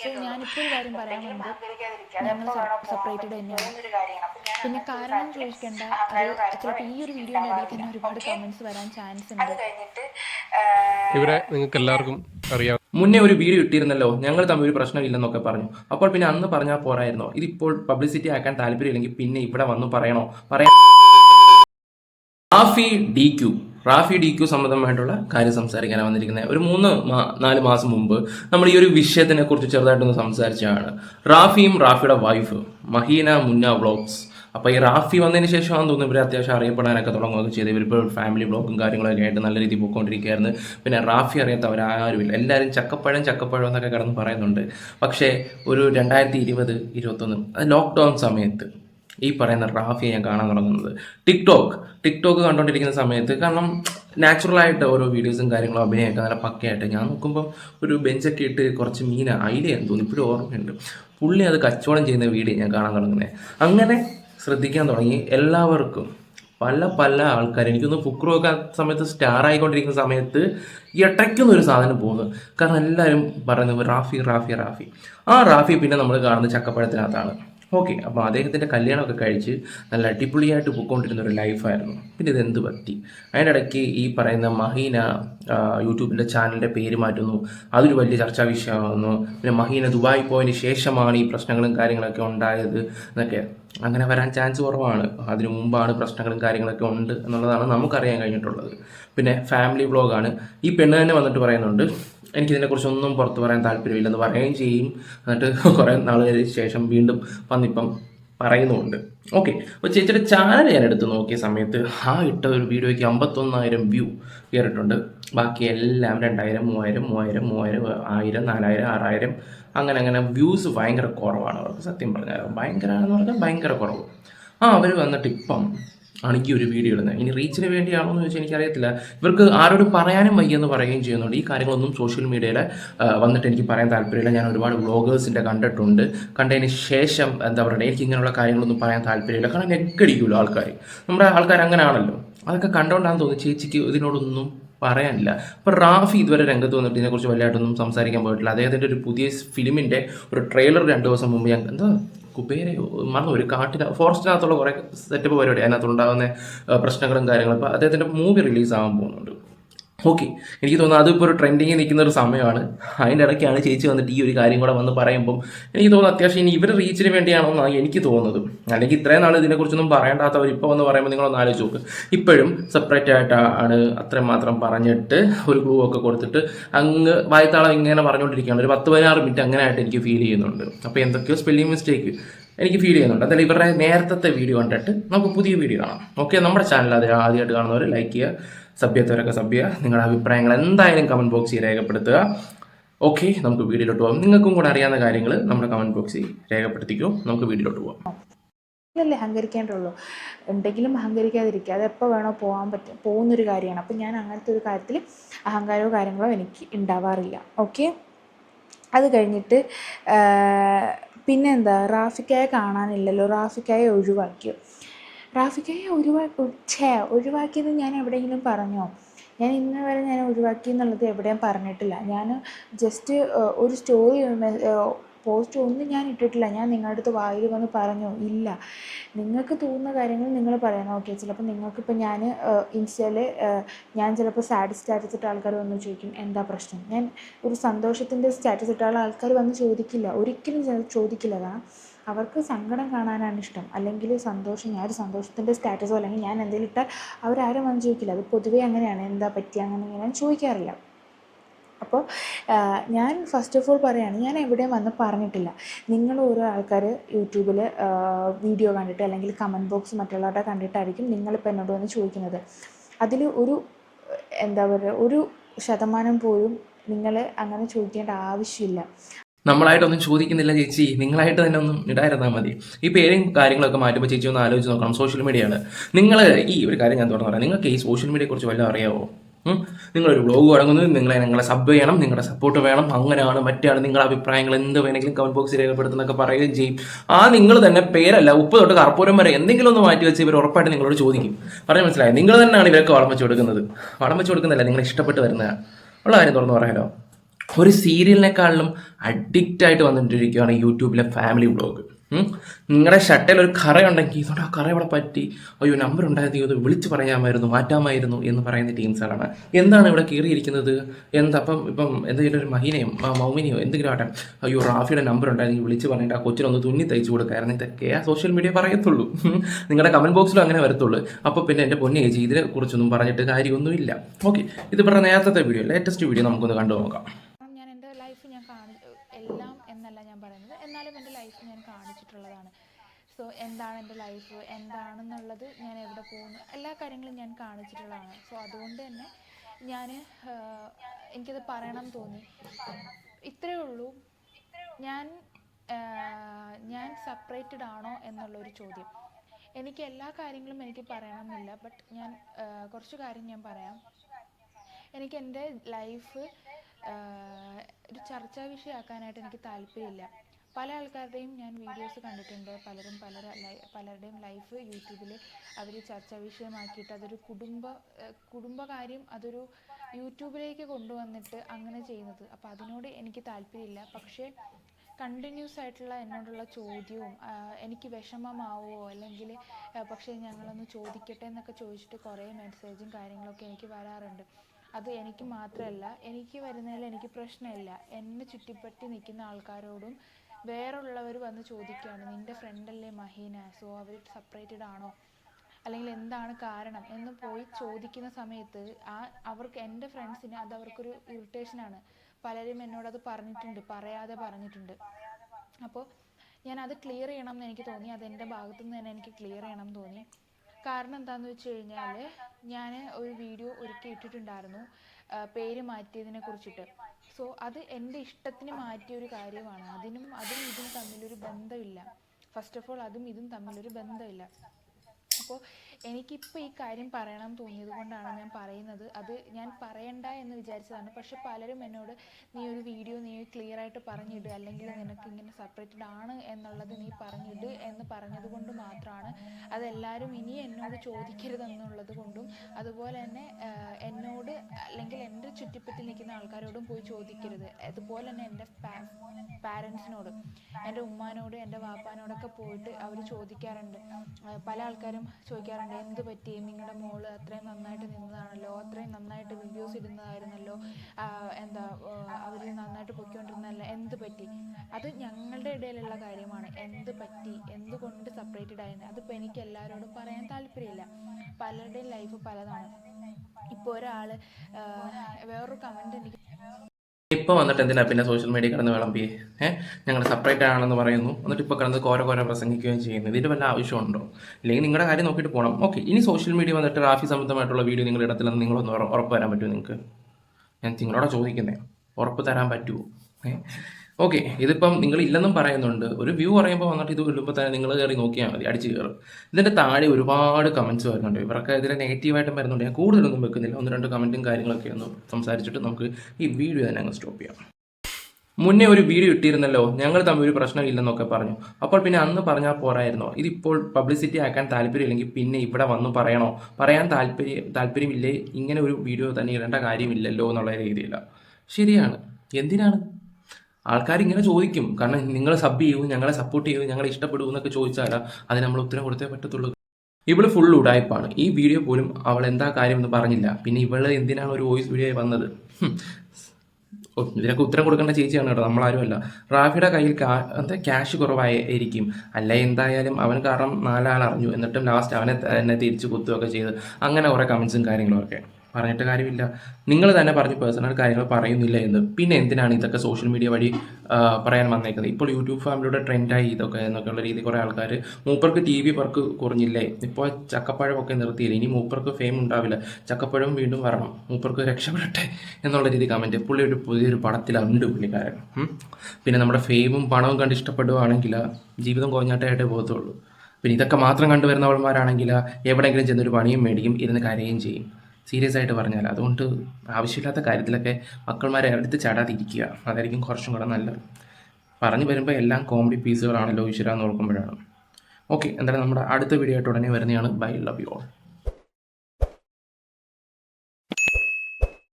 So ഞാനിപ്പോൾ ഒരു കാര്യം പറയാൻ വന്നത് ഞങ്ങൾ സെപ്പറേറ്റഡ് തന്നെയാണ്. പിന്നെ കാരണം ചോദിക്കേണ്ട. അത് ചിലപ്പോൾ ഈ ഒരു വീഡിയോയുടെ ഇടയിൽ തന്നെ ഒരുപാട് കമന്റ്സ് വരാൻ ചാൻസ് ഉണ്ട്. ഇവരെ നിങ്ങൾക്ക് എല്ലാവർക്കും അറിയാം. മുന്നേ ഒരു വീഡിയോ ഇട്ടിരുന്നല്ലോ. ഞങ്ങൾ തമ്മിൽ ഒരു പ്രശ്നമില്ലെന്നൊക്കെ പറഞ്ഞു. അപ്പോൾ പിന്നെ അന്ന് പറഞ്ഞാൽ പോരായിരുന്നോ? ഇതിപ്പോൾ പബ്ലിസിറ്റി ആക്കാൻ താല്പര്യമില്ലെങ്കിൽ പിന്നെ ഇവിടെ വന്ന് പറയണോ? പറയാ Rafi D Q Rafi D Q സംബന്ധമായിട്ടുള്ള കാര്യം സംസാരിക്കാനാണ് വന്നിരിക്കുന്നത്. ഒരു മൂന്ന് നാല് മാസം മുമ്പ് നമ്മൾ ഈ ഒരു വിഷയത്തിനെ കുറിച്ച് ചെറുതായിട്ടൊന്ന് സംസാരിച്ചതാണ്. റാഫിയും റാഫിയുടെ വൈഫ് മഹീന മുന്ന വ്ലോഗ്സ് അപ്പോൾ ഈ റാഫി വന്നതിന് ശേഷമാണെന്ന് തോന്നുന്നു ഇവർ അത്യാവശ്യം അറിയപ്പെടാനൊക്കെ തുടങ്ങുകയൊക്കെ ചെയ്ത്. ഇവരിപ്പോൾ ഫാമിലി ബ്ലോഗും കാര്യങ്ങളൊക്കെ ആയിട്ട് നല്ല രീതിയിൽ പോയിക്കൊണ്ടിരിക്കുകയായിരുന്നു. പിന്നെ റാഫി അറിയാത്തവരാരുമില്ല. എല്ലാവരും ചക്കപ്പഴം ചക്കപ്പഴം എന്നൊക്കെ കിടന്ന് പറയുന്നുണ്ട്. പക്ഷേ ഒരു രണ്ടായിരത്തി ഇരുപത് ഇരുപത്തൊന്ന് ലോക്ക്ഡൗൺ സമയത്ത് ഈ പറയുന്ന റാഫിയെ ഞാൻ കാണാൻ തുടങ്ങുന്നത്. ടിക്ടോക്ക്. ടിക്ടോക്ക് കണ്ടുകൊണ്ടിരിക്കുന്ന സമയത്ത് കാരണം നാച്ചുറലായിട്ട് ഓരോ വീഡിയോസും കാര്യങ്ങളും അഭിനയമൊക്കെ നല്ല പക്കയായിട്ട് ഞാൻ നോക്കുമ്പോൾ ഒരു ബെഞ്ചൊക്കെ ഇട്ട് കുറച്ച് ഐഡിയ എന്ന് തോന്നി ഇപ്പോഴും ഓർമ്മയുണ്ട്. പുള്ളി അത് കച്ചവടം ചെയ്യുന്ന വീഡിയോ ഞാൻ കാണാൻ തുടങ്ങുന്നത് അങ്ങനെ ശ്രദ്ധിക്കാൻ തുടങ്ങി. എല്ലാവർക്കും പല പല ആൾക്കാർ എനിക്കൊന്ന് ഫുക്രുവൊക്കെ ആ സമയത്ത് സ്റ്റാർ ആയിക്കൊണ്ടിരിക്കുന്ന സമയത്ത് ഇടയ്ക്കൊന്നും ഒരു സാധനം പോകുന്നു. കാരണം എല്ലാവരും പറയുന്നത് റാഫി റാഫി റാഫി. ആ റാഫി പിന്നെ നമ്മൾ കാണുന്നത് ചക്കപ്പഴത്തിനകത്താണ്. ഓക്കെ അപ്പോൾ അദ്ദേഹത്തിന്റെ കല്യാണമൊക്കെ കഴിച്ച് നല്ല അടിപൊളിയായിട്ട് പോയിക്കൊണ്ടിരുന്ന ഒരു ലൈഫായിരുന്നു പിന്നെ ഇത് എന്ത് പറ്റി? അതിന്റെ ഇടയ്ക്ക് ഈ പറയുന്ന മഹീന യൂട്യൂബിന്റെ ചാനലിന്റെ പേര് മാറ്റുന്നു. അതൊരു വലിയ ചർച്ചാ വിഷയമാകുന്നു പിന്നെ മഹീന ദുബായി പോയതിന് ശേഷമാണ് ഈ പ്രശ്നങ്ങളും കാര്യങ്ങളൊക്കെ ഉണ്ടായത് എന്നൊക്കെ. അങ്ങനെ വരാൻ ചാൻസ് കുറവാണ്. അതിനു മുമ്പാണ് പ്രശ്നങ്ങളും കാര്യങ്ങളൊക്കെ ഉണ്ട് എന്നുള്ളതാണ് നമുക്കറിയാൻ കഴിഞ്ഞിട്ടുള്ളത്. പിന്നെ ഫാമിലി വ്ളോഗാണ് ഈ പെണ്ണ് തന്നെ വന്നിട്ട് പറയുന്നുണ്ട് എനിക്കിതിനെക്കുറിച്ചൊന്നും പുറത്ത് പറയാൻ താല്പര്യമില്ലെന്ന് പറയുകയും ചെയ്യും. എന്നിട്ട് കുറേ നാളുകൾക്ക് ശേഷം വീണ്ടും വന്നിപ്പം പറയുന്നുമുണ്ട് ഓക്കെ. അപ്പോൾ ചേച്ചിയുടെ ചാനൽ ഞാൻ എടുത്ത് നോക്കിയ സമയത്ത് ആ ഇട്ട ഒരു വീഡിയോയ്ക്ക് അമ്പത്തൊന്നായിരം വ്യൂ കയറിയിട്ടുണ്ട്. ബാക്കി എല്ലാം രണ്ടായിരം മൂവായിരം മൂവായിരം മൂവായിരം ആയിരം നാലായിരം ആറായിരം അങ്ങനെ അങ്ങനെ വ്യൂസ് ഭയങ്കര കുറവാണ് അവർക്ക് സത്യം പറഞ്ഞാൽ. ഭയങ്കര എന്ന് പറഞ്ഞാൽ ഭയങ്കര കുറവ്. ആ അവർ വന്നിട്ട് ഇപ്പം ആണ് ഈ ഒരു വീഡിയോ ഇടുന്നത്. ഇനി റീച്ചിന് വേണ്ടിയാണോ എന്ന് ചോദിച്ചാൽ എനിക്കറിയത്തില്ല. ഇവർക്ക് ആരോടും പറയാനും വയ്യെന്ന് പറയുകയും ചെയ്യുന്നുണ്ട്. ഈ കാര്യങ്ങളൊന്നും സോഷ്യൽ മീഡിയയിൽ വന്നിട്ട് എനിക്ക് പറയാൻ താല്പര്യമില്ല. ഞാൻ ഒരുപാട് വ്ളോഗേഴ്സിന്റെ കണ്ടിട്ടുണ്ട്. കണ്ടതിന് ശേഷം എന്താ പറയുക എനിക്ക് ഇങ്ങനെയുള്ള കാര്യങ്ങളൊന്നും പറയാൻ താല്പര്യമില്ല. കാരണം നെക്കടിക്കുമല്ലോ ആൾക്കാർ നമ്മുടെ ആൾക്കാർ അങ്ങനെയാണല്ലോ അതൊക്കെ കണ്ടോണ്ടാന്ന് തോന്നുന്നു ചേച്ചിക്ക് ഇതിനോടൊന്നും പറയാനില്ല. അപ്പോൾ റാഫി ഇതുവരെ രംഗത്ത് വന്നിട്ട് ഇതിനെക്കുറിച്ച് വലുതായിട്ടൊന്നും സംസാരിക്കാൻ പോയിട്ടില്ല. അദ്ദേഹത്തിന്റെ ഒരു പുതിയ ഫിലിമിന്റെ ഒരു ട്രെയിലർ രണ്ട് ദിവസം മുമ്പ് ഞാൻ എന്താ? കുബേരയോ മറന്നു ഒരു കാട്ടിൽ ഫോറസ്റ്റിനകത്തുള്ള കുറേ സെറ്റപ്പ് പരിപാടി. അതിനകത്തുണ്ടാകുന്ന പ്രശ്നങ്ങളും കാര്യങ്ങളും. അപ്പോൾ അദ്ദേഹത്തിന്റെ മൂവി റിലീസ് ആവാൻ പോകുന്നുണ്ട്. ഓക്കെ എനിക്ക് തോന്നുന്നു അതിപ്പോൾ ഒരു ട്രെൻഡിങ്ങിൽ നിൽക്കുന്ന ഒരു സമയമാണ്. അതിന്റെ ഇടയ്ക്കാണ് ചേച്ചി വന്നിട്ട് ഈ ഒരു കാര്യം കൂടെ വന്ന് പറയുമ്പം എനിക്ക് തോന്നുന്നു അത്യാവശ്യം ഇനി ഇവരുടെ റീച്ചിന് വേണ്ടിയാണെന്നാണ് എനിക്ക് തോന്നുന്നത്. അല്ലെങ്കിൽ ഇത്രയും നാൾ ഇതിനെക്കുറിച്ചൊന്നും പറയേണ്ടാത്തവർ ഇപ്പോൾ വന്ന് പറയുമ്പോൾ നിങ്ങളൊന്ന് ആലോചിച്ച് നോക്ക്. ഇപ്പോഴും സെപ്പറേറ്റ് ആയിട്ടാണ് അത്രയും മാത്രം പറഞ്ഞിട്ട് ഒരു ക്ലൂ ഒക്കെ കൊടുത്തിട്ട് അങ്ങ് വായത്താളം ഇങ്ങനെ പറഞ്ഞുകൊണ്ടിരിക്കുകയാണ്. ഒരു പത്ത് പതിനാറ് മിനിറ്റ് അങ്ങനെ ആയിട്ട് എനിക്ക് ഫീൽ ചെയ്യുന്നുണ്ട്. അപ്പോൾ എന്തൊക്കെയോ സ്പെല്ലിംഗ് മിസ്റ്റേക്ക് എനിക്ക് ഫീൽ ചെയ്യുന്നുണ്ട്. എന്തായാലും ഇവരുടെ നേരത്തെ വീഡിയോ കണ്ടിട്ട് നമുക്ക് പുതിയ വീഡിയോ കാണാം. ഓക്കെ നമ്മുടെ ചാനൽ അത് ആദ്യമായിട്ട് കാണുന്നവർ ലൈക്ക് ചെയ്യുക സഭ്യത്തവരൊക്കെ സഭ്യ നിങ്ങളുടെ അഭിപ്രായങ്ങൾ എന്തായാലും കമന്റ് ബോക്സിൽ രേഖപ്പെടുത്തുക. ഓക്കെ നമുക്ക് വീഡിയോയിലോട്ട് പോകാം. നിങ്ങൾക്കും കൂടെ അറിയാവുന്ന കാര്യങ്ങൾ നമ്മുടെ കമന്റ് ബോക്സിൽ രേഖപ്പെടുത്തിക്കോ. നമുക്ക് വീഡിയോയിലോട്ട് പോകാം. അല്ലേ അഹങ്കരിക്കേണ്ടുള്ളൂ. ഉണ്ടെങ്കിലും അഹങ്കരിക്കാതിരിക്കുക. അത് എപ്പോൾ വേണോ പോകാൻ പറ്റും. പോകുന്നൊരു കാര്യമാണ്. അപ്പം ഞാൻ അങ്ങനത്തെ ഒരു കാര്യത്തിൽ അഹങ്കാരമോ കാര്യങ്ങളോ എനിക്ക് ഉണ്ടാവാറില്ല. ഓക്കെ അത് കഴിഞ്ഞിട്ട് പിന്നെ എന്താ റാഫിക്കായെ കാണാനില്ലല്ലോ. റാഫിക്കായെ ഒഴിവാക്കി റാഫിക്കായെ ഒഴിവാക്കി ഛേ ഒഴിവാക്കിയത് ഞാൻ എവിടെയെങ്കിലും പറഞ്ഞോ? ഞാൻ ഇന്ന് വരെ ഞാൻ ഒഴിവാക്കി എന്നുള്ളത് എവിടെയും പറഞ്ഞിട്ടില്ല. ഞാൻ ജസ്റ്റ് ഒരു സ്റ്റോറി പോസ്റ്റ് ഒന്നും ഞാൻ ഇട്ടിട്ടില്ല. ഞാൻ നിങ്ങളുടെ അടുത്ത് വായിൽ വന്ന് പറഞ്ഞോ ഇല്ല. നിങ്ങൾക്ക് തോന്നുന്ന കാര്യങ്ങൾ നിങ്ങൾ പറയണം ഓക്കെ ചിലപ്പോൾ നിങ്ങൾക്കിപ്പോൾ ഞാൻ ഇൻസ്റ്റയിൽ ഞാൻ ചിലപ്പോൾ സാഡ് സ്റ്റാറ്റസ് ഇട്ട ആൾക്കാർ വന്ന് ചോദിക്കും എന്താ പ്രശ്നം? ഞാൻ ഒരു സന്തോഷത്തിന്റെ സ്റ്റാറ്റസ് ഇട്ടാൽ ആൾക്കാർ വന്ന് ചോദിക്കില്ല. ഒരിക്കലും ചോദിക്കില്ല കാരണം അവർക്ക് സങ്കടം കാണാനാണ് ഇഷ്ടം. അല്ലെങ്കിൽ സന്തോഷം ഞാൻ ഒരു സന്തോഷത്തിന്റെ സ്റ്റാറ്റസോ അല്ലെങ്കിൽ ഞാൻ എന്തെങ്കിലും ഇട്ടാൽ അവരാരും വന്ന് ചോദിക്കില്ല. അത് പൊതുവേ അങ്ങനെയാണ്. എന്താ പറ്റിയ അങ്ങനെ ഞാൻ ചോദിക്കാറില്ല. അപ്പോൾ ഞാൻ ഫസ്റ്റ് ഓഫ് ഓൾ പറയുകയാണ് ഞാൻ എവിടെയും വന്ന് പറഞ്ഞിട്ടില്ല. നിങ്ങൾ ഓരോ ആൾക്കാർ യൂട്യൂബിൽ വീഡിയോ കണ്ടിട്ട് അല്ലെങ്കിൽ കമന്റ് ബോക്സ് മറ്റുള്ളവരുടെ കണ്ടിട്ടായിരിക്കും നിങ്ങളിപ്പോൾ എന്നോട് വന്ന് ചോദിക്കുന്നത്. അതിൽ ഒരു എന്താ പറയുക ഒരു ശതമാനം പോലും നിങ്ങൾ അങ്ങനെ ചോദിക്കേണ്ട ആവശ്യമില്ല. നമ്മളായിട്ടൊന്നും ചോദിക്കുന്നില്ല ചേച്ചി. നിങ്ങളായിട്ട് തന്നെ ഒന്നും ഇടായിരുന്നാൽ മതി. ഈ പേരും കാര്യങ്ങളൊക്കെ മാറ്റുമ്പോൾ ചേച്ചി ഒന്ന് ആലോചിച്ച് നോക്കണം. സോഷ്യൽ മീഡിയയാണ്. നിങ്ങൾ ഈ ഒരു കാര്യം ഞാൻ തുറന്നു പറയാം നിങ്ങൾക്ക് ഈ സോഷ്യൽ മീഡിയയെക്കുറിച്ച് വല്ലതും അറിയാവോ? നിങ്ങളൊരു വ്ളോഗ് തുടങ്ങുന്നത് നിങ്ങളെ നിങ്ങളെ സബ് ചെയ്യണം നിങ്ങളുടെ സപ്പോർട്ട് വേണം. അങ്ങനെയാണ് മറ്റാണ് നിങ്ങളുടെ അഭിപ്രായങ്ങൾ എന്ത് വേണമെങ്കിലും കമന്റ് ബോക്സിൽ രേഖപ്പെടുത്തുന്നൊക്കെ പറയുകയും ചെയ്യും. ആ നിങ്ങൾ തന്നെ പേരല്ല ഉപ്പ് തൊട്ട് കർപ്പൂരം വരെ എന്തെങ്കിലും ഒന്ന് മാറ്റി വെച്ച് ഇവർ ഉറപ്പായിട്ട് നിങ്ങളോട് ചോദിക്കും. പറഞ്ഞ് മനസ്സിലായി? നിങ്ങൾ തന്നെയാണ് ഇവരൊക്കെ വളം വെച്ച് കൊടുക്കുന്നത്. വളം വെച്ച് കൊടുക്കുന്നില്ല നിങ്ങൾ ഇഷ്ടപ്പെട്ട് വരുന്നതാണ് ഉള്ള കാര്യം തുറന്നു പറയാലോ. ഒരു സീരിയലിനെക്കാളിലും അഡിക്റ്റ് ആയിട്ട് വന്നിട്ടിരിക്കുകയാണ് യൂട്യൂബിലെ ഫാമിലി വ്ളോഗ് നിങ്ങളുടെ ഷട്ടിൽ ഒരു കറയുണ്ടെങ്കിൽ ഇതുകൊണ്ട് ആ കറ ഇവിടെ പറ്റി? അയ്യോ നമ്പർ ഉണ്ടായിരുന്നു ഇത് വിളിച്ച് പറയാമായിരുന്നു മാറ്റാമായിരുന്നു എന്ന് പറയുന്ന ടീംസാണ് എന്താണ് ഇവിടെ കയറിയിരിക്കുന്നത് എന്താ അപ്പം ഇപ്പം എന്തെങ്കിലും ഒരു മഹീനയോ മൗമിനിയോ എന്തെങ്കിലും ആട്ടെ? അയ്യോ റാഫിയുടെ നമ്പർ ഉണ്ടായിരുന്നെങ്കിൽ വിളിച്ച് പറഞ്ഞിട്ട് ആ കൊച്ചിനൊന്ന് തുന്നി തയ്ച്ചു കൊടുക്കായിരുന്നു ഇതൊക്കെ ആ സോഷ്യൽ മീഡിയ പറയത്തുള്ളൂ. നിങ്ങളുടെ കമന്റ് ബോക്സിലും അങ്ങനെ വരത്തുള്ളൂ. അപ്പോൾ പിന്നെ എന്റെ പൊന്നി ചേച്ചി ഇതിനെ കുറിച്ചൊന്നും പറഞ്ഞിട്ട് കാര്യമൊന്നുമില്ല. ഓക്കെ ഇത് പറഞ്ഞ നേരത്തെ വീഡിയോ ലേറ്റസ്റ്റ് വീഡിയോ നമുക്കൊന്ന് കണ്ടു നോക്കാം കാരണം ഞാൻ എന്റെ ലൈഫ് ഞാൻ കാണി എല്ലാം എന്നല്ല ഞാൻ പറയുന്നത് എന്നാലും എന്റെ ലൈഫ് ഞാൻ കാണിച്ചിട്ടുള്ളതാണ് സോ എന്താണ് എന്റെ ലൈഫ്? എന്താണെന്നുള്ളത് ഞാൻ എവിടെ പോകുന്നു? എല്ലാ കാര്യങ്ങളും ഞാൻ കാണിച്ചിട്ടുള്ളതാണ്. സോ അതുകൊണ്ട് തന്നെ ഞാൻ എനിക്കത് പറയണം തോന്നി. ഇത്രയേ ഉള്ളൂ. ഞാൻ ഞാൻ സെപ്പറേറ്റഡ് ആണോ എന്നുള്ള ഒരു ചോദ്യം. എനിക്ക് എല്ലാ കാര്യങ്ങളും എനിക്ക് പറയണമെന്നില്ല ബട്ട് ഞാൻ കുറച്ച് കാര്യം ഞാൻ പറയാം. എനിക്ക് എന്റെ ലൈഫ് ഒരു ചർച്ചാ വിഷയമാക്കാനായിട്ട് എനിക്ക് താല്പര്യമില്ല. പല ആൾക്കാരുടെയും ഞാൻ വീഡിയോസ് കണ്ടിട്ടുണ്ട്. പലരും പല പലരുടെയും ലൈഫ് യൂട്യൂബിൽ അവർ ചർച്ചാ വിഷയമാക്കിയിട്ട് അതൊരു കുടുംബ കുടുംബകാര്യം അതൊരു യൂട്യൂബിലേക്ക് കൊണ്ടുവന്നിട്ട് അങ്ങനെ ചെയ്യുന്നത്. അപ്പോൾ അതിനോട് എനിക്ക് താല്പര്യമില്ല. പക്ഷേ കണ്ടിന്യൂസ് ആയിട്ടുള്ള എന്നോടുള്ള ചോദ്യവും എനിക്ക് വിഷമമാവോ അല്ലെങ്കിൽ പക്ഷേ ഞങ്ങളൊന്ന് ചോദിക്കട്ടെ എന്നൊക്കെ ചോദിച്ചിട്ട് കുറേ മെസ്സേജും കാര്യങ്ങളൊക്കെ എനിക്ക് വരാറുണ്ട്. അത് എനിക്ക് മാത്രമല്ല എനിക്ക് വരുന്നതിൽ എനിക്ക് പ്രശ്നമില്ല. എന്നെ ചുറ്റിപ്പറ്റി നിൽക്കുന്ന ആൾക്കാരോടും വേറുള്ളവർ വന്ന് ചോദിക്കുകയാണ് നിന്റെ ഫ്രണ്ടല്ലേ മഹീന? സോ അവർ സെപ്പറേറ്റഡ് ആണോ? അല്ലെങ്കിൽ എന്താണ് കാരണം? എന്ന് പോയി ചോദിക്കുന്ന സമയത്ത് ആ അവർക്ക് എന്റെ ഫ്രണ്ട്സിന് അത് അവർക്കൊരു ഇറിറ്റേഷനാണ് പലരും എന്നോട് അത് പറഞ്ഞിട്ടുണ്ട് പറയാതെ പറഞ്ഞിട്ടുണ്ട്. അപ്പോൾ ഞാൻ അത് ക്ലിയർ ചെയ്യണം എന്ന് എനിക്ക് തോന്നി. അത് എന്റെ ഭാഗത്തു നിന്ന് തന്നെ എനിക്ക് ക്ലിയർ ചെയ്യണം എന്ന് തോന്നി. കാരണം എന്താണെന്ന് വെച്ച് കഴിഞ്ഞാൽ ഞാൻ ഒരു വീഡിയോ ഒരുക്കി ഇട്ടിട്ടുണ്ടായിരുന്നു. പേര് മാറ്റിയതിനെ കുറിച്ചിട്ട്. സോ അത് എന്റെ ഇഷ്ടത്തിന് മാറ്റിയ ഒരു കാര്യമാണ്. അതിനും അതും ഇതും തമ്മിലൊരു ബന്ധമില്ല. ഫസ്റ്റ് ഓഫ് ഓൾ അതും ഇതും തമ്മിലൊരു ബന്ധമില്ല. അപ്പോൾ എനിക്കിപ്പോൾ ഈ കാര്യം പറയണം തോന്നിയത് കൊണ്ടാണ് ഞാൻ പറയുന്നത്. അത് ഞാൻ പറയണ്ട എന്ന് വിചാരിച്ചതാണ്. പക്ഷെ പലരും എന്നോട് നീ ഒരു വീഡിയോ നീ ക്ലിയർ ആയിട്ട് പറഞ്ഞിട് അല്ലെങ്കിൽ നിനക്ക് ഇങ്ങനെ സെപ്പറേറ്റഡ് ആണ് എന്നുള്ളത് നീ പറഞ്ഞിട് എന്ന് പറഞ്ഞത് കൊണ്ട് മാത്രമാണ് അതെല്ലാവരും ഇനി എന്നോട് ചോദിക്കരുതെന്നുള്ളത് കൊണ്ടും അതുപോലെ തന്നെ എന്നോട് അല്ലെങ്കിൽ എന്റെ ചുറ്റിപ്പറ്റി നിൽക്കുന്ന ആൾക്കാരോടും പോയി ചോദിക്കരുത്. അതുപോലെ തന്നെ എന്റെ പാരൻസിനോട് എന്റെ ഉമ്മാനോട് എന്റെ വാപ്പാനോടൊക്കെ പോയിട്ട് അവർ ചോദിക്കാറുണ്ട്. പല ആൾക്കാരും ചോദിക്കാറുണ്ട് എന്ത് പറ്റി? നിങ്ങളുടെ മോൾ അത്രയും നന്നായിട്ട് നിന്നതാണല്ലോ? അത്രയും നന്നായിട്ട് വീഡിയോസ് ഇടുന്നതായിരുന്നല്ലോ? എന്താ അവർ നന്നായിട്ട് പൊയ്ക്കൊണ്ടിരുന്നല്ല എന്ത് പറ്റി? അത് ഞങ്ങളുടെ ഇടയിലുള്ള കാര്യമാണ്. എന്ത് പറ്റി? എന്തുകൊണ്ട് സെപ്പറേറ്റഡ് ആയിരുന്നു അതിപ്പോൾ എനിക്ക് എല്ലാവരോടും പറയാൻ താല്പര്യമില്ല. പലരുടെയും ലൈഫ് പലതാണ്. ഇപ്പോൾ ഒരാൾ വേറൊരു കമന്റ് എനിക്ക് ഇപ്പൊ വന്നിട്ട് എന്തിനാ പിന്നെ സോഷ്യൽ മീഡിയ കിടന്ന് വിളമ്പിയേ ഏഹ് ഞങ്ങൾ സെപ്പറേറ്റ് ആണെന്ന് പറയുന്നു. എന്നിട്ട് ഇപ്പോൾ കിടന്ന് കോര കോര പ്രസംഗിക്കുകയും ചെയ്യുന്നു. ഇതിന്റെ വല്ല ആവശ്യമുണ്ടോ? അല്ലെങ്കിൽ നിങ്ങളുടെ കാര്യം നോക്കിയിട്ട് പോകണം ഓക്കെ ഇനി സോഷ്യൽ മീഡിയ വന്നിട്ട് റാഫി സംബന്ധമായിട്ടുള്ള വീഡിയോ നിങ്ങൾ ഇടത്തില്ലെന്ന് നിങ്ങളൊന്ന് ഉറ- ഉറപ്പ് തരാൻ പറ്റുമോ നിങ്ങൾക്ക് ഞാൻ നിങ്ങളോട് ചോദിക്കുന്നേ. ഉറപ്പ് തരാൻ പറ്റുമോ ഏഹ് ഓക്കെ ഇതിപ്പം നിങ്ങൾ ഇല്ലെന്നും പറയുന്നുണ്ട്. ഒരു വ്യൂ പറയുമ്പോൾ വന്നിട്ട് ഇത് കൊല്ലുമ്പോൾ തന്നെ നിങ്ങൾ കയറി നോക്കിയാൽ മതി അടിച്ച് കയറും ഇതിന്റെ താഴെ ഒരുപാട് കമന്റ്സ് വരുന്നുണ്ട്. ഇവർക്ക് ഇതിൽ നെഗറ്റീവായിട്ടും വരുന്നുണ്ട്. ഞാൻ കൂടുതലൊന്നും വെക്കുന്നില്ല. ഒന്ന് രണ്ട് കമന്റും കാര്യങ്ങളൊക്കെ ഒന്ന് സംസാരിച്ചിട്ട് നമുക്ക് ഈ വീഡിയോ തന്നെ അങ്ങ് സ്റ്റോപ്പ് ചെയ്യാം. മുന്നേ ഒരു വീഡിയോ ഇട്ടിരുന്നല്ലോ. ഞങ്ങൾ തമ്മിൽ ഒരു പ്രശ്നമില്ലെന്നൊക്കെ പറഞ്ഞു. അപ്പോൾ പിന്നെ അന്ന് പറഞ്ഞാൽ പോരായിരുന്നോ? ഇതിപ്പോൾ പബ്ലിസിറ്റി ആക്കാൻ താല്പര്യമില്ലെങ്കിൽ പിന്നെ ഇവിടെ വന്ന് പറയണോ? പറയാൻ താല്പര്യം താല്പര്യമില്ലേ? ഇങ്ങനെ ഒരു വീഡിയോ തന്നെ ഇടേണ്ട കാര്യമില്ലല്ലോ എന്നുള്ള രീതിയിലാണ് ശരിയാണ്. എന്തിനാണ്? ആൾക്കാർ ഇങ്ങനെ ചോദിക്കും. കാരണം നിങ്ങൾ സബ് ചെയ്യൂ ഞങ്ങളെ സപ്പോർട്ട് ചെയ്യൂ ഞങ്ങളെ ഇഷ്ടപ്പെടൂ എന്നൊക്കെ ചോദിച്ചാൽ അത് നമ്മൾ ഉത്തരം കൊടുത്തേ പറ്റത്തുള്ളൂ. ഇവൾ ഫുൾ ഉടായ്പാണ് ഈ വീഡിയോ പോലും അവൾ എന്താ കാര്യം എന്ന് പറഞ്ഞില്ല. പിന്നെ ഇവൾ എന്തിനാണ് ഒരു വോയിസ് വീഡിയോ വന്നത്? ഇതിനൊക്കെ ഉത്തരം കൊടുക്കേണ്ട ചേച്ചിയാണ് കേട്ടോ. നമ്മളാരുമല്ല റാഫിയുടെ കയ്യിൽ എന്താ ക്യാഷ് കുറവായിരിക്കും. അല്ല എന്തായാലും അവൻ കാരണം നാലാൾ അറിഞ്ഞു എന്നിട്ടും ലാസ്റ്റ് അവനെ തന്നെ തിരിച്ച് കുത്തുകയൊക്കെ ചെയ്ത്. അങ്ങനെ കുറേ കമൻസും കാര്യങ്ങളും ഒക്കെ പറഞ്ഞിട്ട് കാര്യമില്ല. നിങ്ങൾ തന്നെ പറഞ്ഞ് പേഴ്സണൽ കാര്യങ്ങൾ പറയുന്നില്ല എന്ന്. പിന്നെ എന്തിനാണ് ഇതൊക്കെ സോഷ്യൽ മീഡിയ വഴി പറയാൻ വന്നേക്കുന്നത്? ഇപ്പോൾ യൂട്യൂബ് ഫാമിലിയുടെ ട്രെൻഡായി ഇതൊക്കെ എന്നൊക്കെയുള്ള രീതി കുറേ ആൾക്കാർ മൂപ്പർക്ക് ടി വി വർക്ക് കുറഞ്ഞില്ലേ? ഇപ്പോൾ ചക്കപ്പഴമൊക്കെ നിർത്തിയില്ല? ഇനി മൂപ്പർക്ക് ഫെയിം ഉണ്ടാവില്ല. ചക്കപ്പഴം വീണ്ടും വരണം. മൂപ്പർക്ക് രക്ഷപ്പെടട്ടെ എന്നുള്ള രീതി കമന്റ് പുള്ളി ഒരു പുതിയൊരു പടത്തിലുണ്ട് പുള്ളിക്കാരൻ. പിന്നെ നമ്മുടെ ഫെയിമും പണവും കണ്ട് ഇഷ്ടപ്പെടുകയാണെങ്കിൽ ജീവിതം കോഞ്ഞാട്ടമായിട്ടേ പോകത്തുള്ളൂ. പിന്നെ ഇതൊക്കെ മാത്രം കണ്ടുവരുന്നവന്മാരാണെങ്കിൽ എവിടെയെങ്കിലും ചെന്നൊരു പണിയും മേടിക്കും ഇരുന്ന് കരയുകയും ചെയ്യും. സീരിയസ് ആയിട്ട് പറഞ്ഞാൽ അതുകൊണ്ട് ആവശ്യമില്ലാത്ത കാര്യത്തിലൊക്കെ മക്കൾമാരെ എടുത്ത് ചാടാതിരിക്കുക. അതായിരിക്കും കുറച്ചും കൂടെ നല്ലത്. പറഞ്ഞു വരുമ്പോൾ എല്ലാം കോമഡി പീസുകളാണല്ലോ ഈശ്വര എന്ന് ഓർക്കുമ്പോഴാണ്. ഓക്കെ എന്തായാലും നമ്മുടെ അടുത്ത വീഡിയോ ആയിട്ട് ഉടനെ വരുന്നതാണ്. Bye love you all